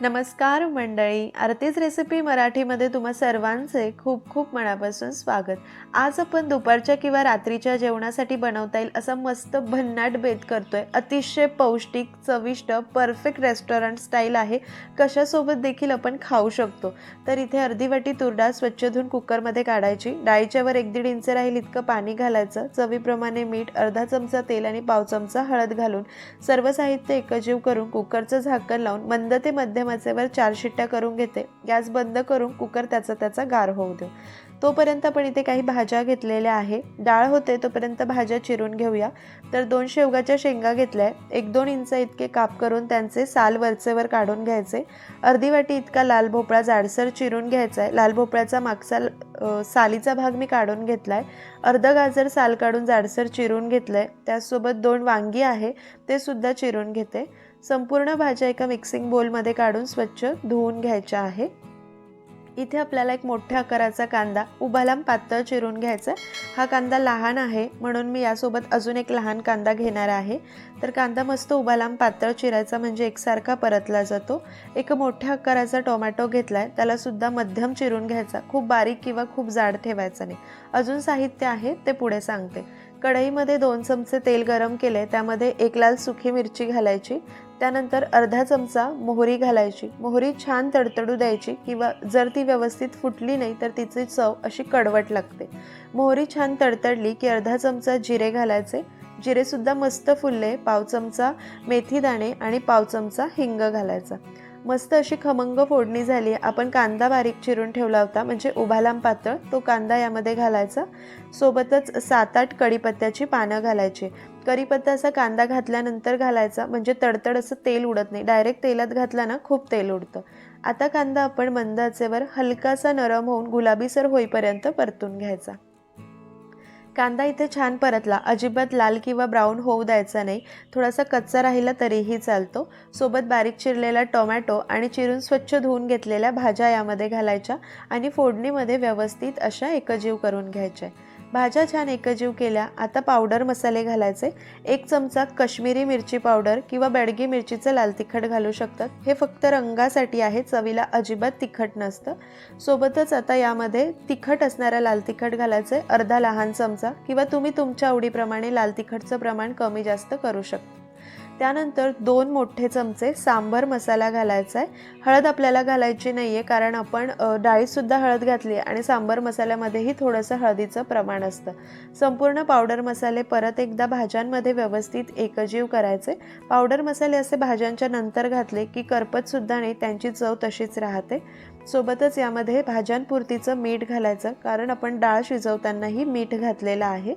नमस्कार मंडळी आरतीच रेसिपी मराठीमध्ये तुम्हा सर्वांचे खूप खूप मनापासून स्वागत. आज आपण दुपारच्या किंवा रात्रीच्या जेवणासाठी बनवता येईल असा मस्त भन्नाट बेत करतोय. अतिशय पौष्टिक चविष्ट परफेक्ट रेस्टॉरंट स्टाईल आहे. कशासोबत देखील आपण खाऊ शकतो? तर इथे अर्धी वाटी तुरडाळ स्वच्छ धुवून कुकरमध्ये काढायची. डाळीच्यावर एक दीड इंच राहील इतकं पाणी घालायचं. चवीप्रमाणे मीठ अर्धा चमचा तेल आणि पाव चमचा हळद घालून सर्व साहित्य एकजीव करून कुकरचं झाकण लावून मंद ते मध्यम मचेवर चार शिट्ट्या करून घेते. गॅस बंद करून कुकर त्याचा त्याचा गार होऊ देऊ. तोपर्यंत आपण इथे काही भाज्या घेतलेल्या आहे. डाळ होते तोपर्यंत भाज्या चिरून घेऊया. तर दोन शेवगाच्या शेंगा घेतल्या. एक दोन इंच इतके काप करून त्यांचे साल वरचेवर काढून घ्यायचे. अर्धी वाटी इतका लाल भोपळा जाडसर चिरून घ्यायचा आहे लाल भोपळ्याचा मागचा सालीचा भाग मी काढून घेतला आहे अर्धं गाजर साल काढून जाडसर चिरून घेतलं आहे त्याचसोबत दोन वांगी आहे. ते सुद्धा चिरून घेते. संपूर्ण भाज्या एका मिक्सिंग बोलमध्ये काढून स्वच्छ धुवून घ्यायच्या आहे. इथे आपल्याला एक मोठ्या आकाराचा कांदा उभा लांब पातळ चिरून घ्यायचा. हा कांदा लहान आहे म्हणून मी यासोबत अजून एक लहान कांदा घेणार आहे. तर कांदा मस्त उभा लांब पातळ चिरायचा म्हणजे एकसारखा परतला जातो. एक मोठ्या आकाराचा टोमॅटो घेतला आहे त्यालासुद्धा मध्यम चिरून घ्यायचा. खूप बारीक किंवा खूप जाड ठेवायचा नाही. अजून साहित्य आहे ते पुढे सांगते. कढईमध्ये दोन चमचे तेल गरम केले त्यामध्ये एक लाल सुखी मिरची घालायची. त्यानंतर अर्धा चमचा मोहरी घालायची. मोहरी छान तडतडू द्यायची किंवा जर ती व्यवस्थित फुटली नाही तर तिची चव अशी कडवट लागते. मोहरी छान तडतडली की अर्धा चमचा जिरे घालायचे. जिरेसुद्धा मस्त फुलले. पाव चमचा मेथी दाणे आणि पाव चमचा हिंग घालायचा. मस्त अशी खमंग फोडणी झाली. आपण कांदा बारीक चिरून ठेवला होता. म्हणजे उभालाम पातळ. तो कांदा यामध्ये घालायचा. सोबतच सात आठ कढीपत्त्याची पानं घालायची. कढीपत्ता असा कांदा घातल्यानंतर घालायचा. म्हणजे तडतड असं तेल उडत नाही. डायरेक्ट तेलात घातला ना खूप तेल उडतं. आता कांदा आपण मंदाचेवर हलकासा नरम होऊन गुलाबीसर होईपर्यंत परतून घ्यायचा. कांदा इथे छान परतला. अजिबात लाल किंवा ब्राऊन होऊ द्यायचा नाही. थोडासा कच्चा राहिला तरीही चालतो. सोबत बारीक चिरलेला टोमॅटो आणि चिरून स्वच्छ धुवून घेतलेल्या भाज्या यामध्ये घालायच्या आणि फोडणीमध्ये व्यवस्थित अशा एकजीव करून घ्यायच्या. भाज्या छान एकजीव केल्या. आता पावडर मसाले घालायचे. एक चमचा कश्मीरी मिरची पावडर किंवा बेडगी मिरचीचं लाल तिखट घालू शकतात. हे फक्त रंगासाठी आहे चवीला अजिबात तिखट नसतं. सोबतच आता यामध्ये तिखट असणारा लाल तिखट घालायचं. आहे अर्धा लहान चमचा किंवा तुम्ही तुमच्या आवडीप्रमाणे लाल तिखटचं प्रमाण कमी जास्त करू शकता. त्यानंतर दोन मोठे चमचे सांबर मसाला घालायचा आहे हळद आपल्याला घालायची नाही आहे कारण आपण डाळीसुद्धा डाळीतसुद्धा हळद घातली आहे आणि सांबर मसाल्यामध्येही थोडंसं हळदीचं प्रमाण असतं. संपूर्ण पावडर मसाले परत एकदा भाज्यांमध्ये व्यवस्थित एकजीव करायचे. पावडर मसाले असे भाज्यांच्या नंतर घातले की करपतसुद्धा नाही त्यांची चव तशीच राहते. सोबतच यामध्ये भाज्यांपुरतीचं मीठ घालायचं कारण आपण डाळ शिजवतानाही मीठ घातलेलं आहे.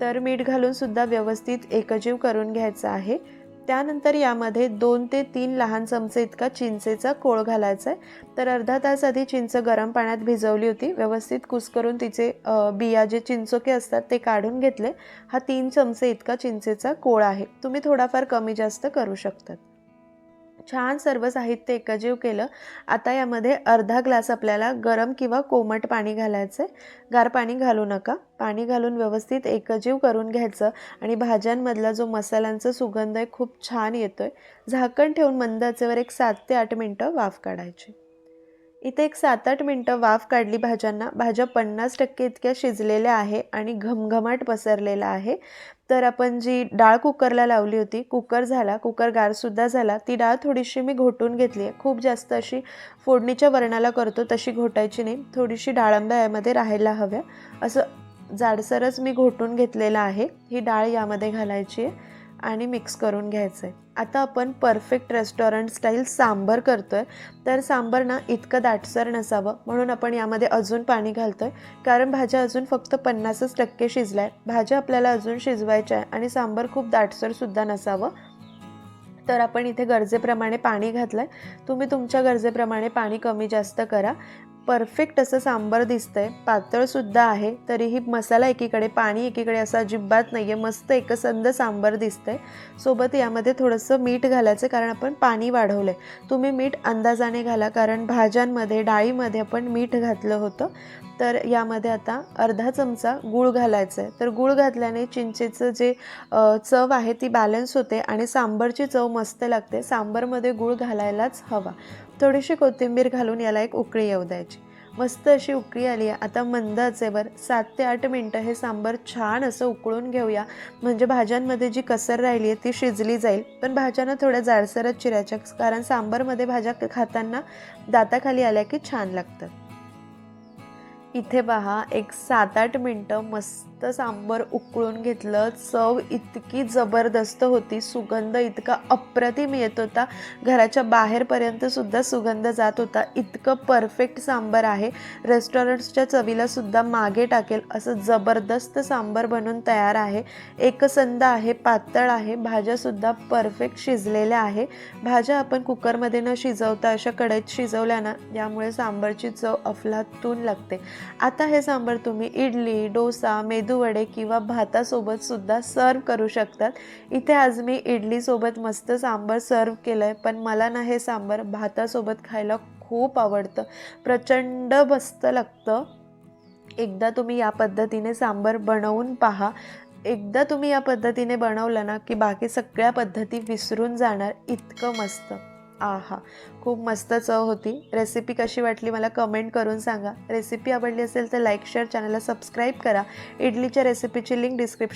तर मीठ घालूनसुद्धा व्यवस्थित एकजीव करून घ्यायचं आहे. त्यानंतर यामध्ये दोन ते तीन लहान चमचे इतका चिंचेचा कोळ घालायचा आहे तर अर्धा तास आधी चिंच गरम पाण्यात भिजवली होती. व्यवस्थित कुस्करून तिचे बिया जे चिंचोके असतात ते काढून घेतले. हा तीन चमचे इतका चिंचेचा कोळ आहे. तुम्ही थोडाफार कमी जास्त करू शकतात. छान सर्व साहित्य एकजीव केलं. आता यामध्ये अर्धा ग्लास आपल्याला गरम किंवा कोमट पाणी घालायचं आहे गार पाणी घालू नका. पाणी घालून व्यवस्थित एकजीव करून घ्यायचं आणि भाज्यांमधला जो मसाल्यांचा सुगंध आहे खूप छान येतो आहे झाकण ठेवून मंद आचेवर एक सात ते आठ मिनटं वाफ काढायची. इथे एक सात आठ मिनटं वाफ काढली भाज्यांना. भाज्या पन्नास टक्के इतक्या शिजलेल्या आहे आणि घमघमाट पसरलेला आहे. तर आपण जी डाळ कुकरला लावली होती कुकर झाला कुकर गारसुद्धा झाला ती डाळ थोडीशी मी घोटून घेतली आहे. खूप जास्त अशी फोडणीच्या वरणाला करतो तशी घोटायची नाही. थोडीशी डाळंब्या यामध्ये राहायला हव्या. असं जाडसरच मी घोटून घेतलेलं आहे. ही डाळ यामध्ये घालायची आहे आणि मिक्स करून घ्यायचं आहे आता आपण परफेक्ट रेस्टॉरंट स्टाईल सांबर करतो आहे तर सांबर ना इतकं दाटसर नसावं. म्हणून आपण यामध्ये अजून पाणी घालतो आहे कारण भाज्या अजून फक्त पन्नासच टक्के शिजल्या. आहेत भाज्या आपल्याला अजून शिजवायच्या आहे आणि सांबर खूप दाटसरसुद्धा नसावं. तर आपण इथे गरजेप्रमाणे पाणी घातलं आहे तुम्ही तुमच्या गरजेप्रमाणे पाणी कमी जास्त करा. परफेक्ट असं सांबर दिसतंय. पातळसुद्धा आहे. तरीही मसाला एकीकडे पाणी एकीकडे असं अजिबात नाही आहे मस्त एकसंध सांबर दिसतंय. सोबत यामध्ये थोडंसं मीठ घालायचं कारण आपण पाणी वाढवलं आहे तुम्ही मीठ अंदाजाने घाला कारण भाज्यांमध्ये डाळीमध्ये आपण मीठ घातलं होतं. तर यामध्ये आता अर्धा चमचा गूळ घालायचं आहे तर गूळ घातल्याने चिंचेचं जे चव आहे ती बॅलन्स होते आणि सांबरची चव मस्त लागते. सांबरमध्ये गूळ घालायलाच हवा. थोडीशी कोथिंबीर घालून याला एक उकळी येऊ द्यायची. मस्त अशी उकळी आली आहे. आता मंद आचेवर सात ते आठ मिनटं हे सांबार छान असं उकळून घेऊया. म्हणजे भाज्यांमध्ये जी कसर राहिली आहे ती शिजली जाईल. पण भाज्यांना थोड्या जाडसरच चिरायच्या कारण सांबारमध्ये भाज्या खाताना दाताखाली आल्या की छान लागतात. इथे पहा एक सात आठ मिनटं मस्त सांबर उकळून घेतलं चव इतकी जबरदस्त होती सुगंध इतका अप्रतिम येत होता. घराच्या बाहेरपर्यंत सुद्धा सुगंध जात होता. इतकं परफेक्ट सांबर आहे. रेस्टॉरंट्सच्या चवीला सुद्धा मागे टाकेल असं जबरदस्त सांबर बनून तयार आहे. एकसंद आहे पातळ आहे भाज्यासुद्धा परफेक्ट शिजलेल्या आहे. भाज्या आपण कुकरमध्ये न शिजवता अशा कढईत शिजवल्या ना यामुळे सांबारची चव अफलातून लागते. आता हे सांबार तुम्ही इडली डोसा मेदूवडे किंवा भातासोबत सुद्धा सर्व करू शकतात. इथे आज मी इडलीसोबत मस्त सांबार सर्व केलं आहे पण मला ना हे सांबार भातासोबत खायला खूप आवडतं. प्रचंड मस्त लागतं. एकदा तुम्ही या पद्धतीने सांबार बनवून पहा. एकदा तुम्ही या पद्धतीने बनवलं ना की बाकी सगळ्या पद्धती विसरून जाणार. इतकं मस्त. आहा खूप मस्त चव होती. रेसिपी कशी वाटली मला कमेंट करून सांगा. रेसिपी आवडली असेल तर लाईक शेअर चॅनलला सबस्क्राईब करा. इडलीच्या रेसिपीची लिंक डिस्क्रिप्शन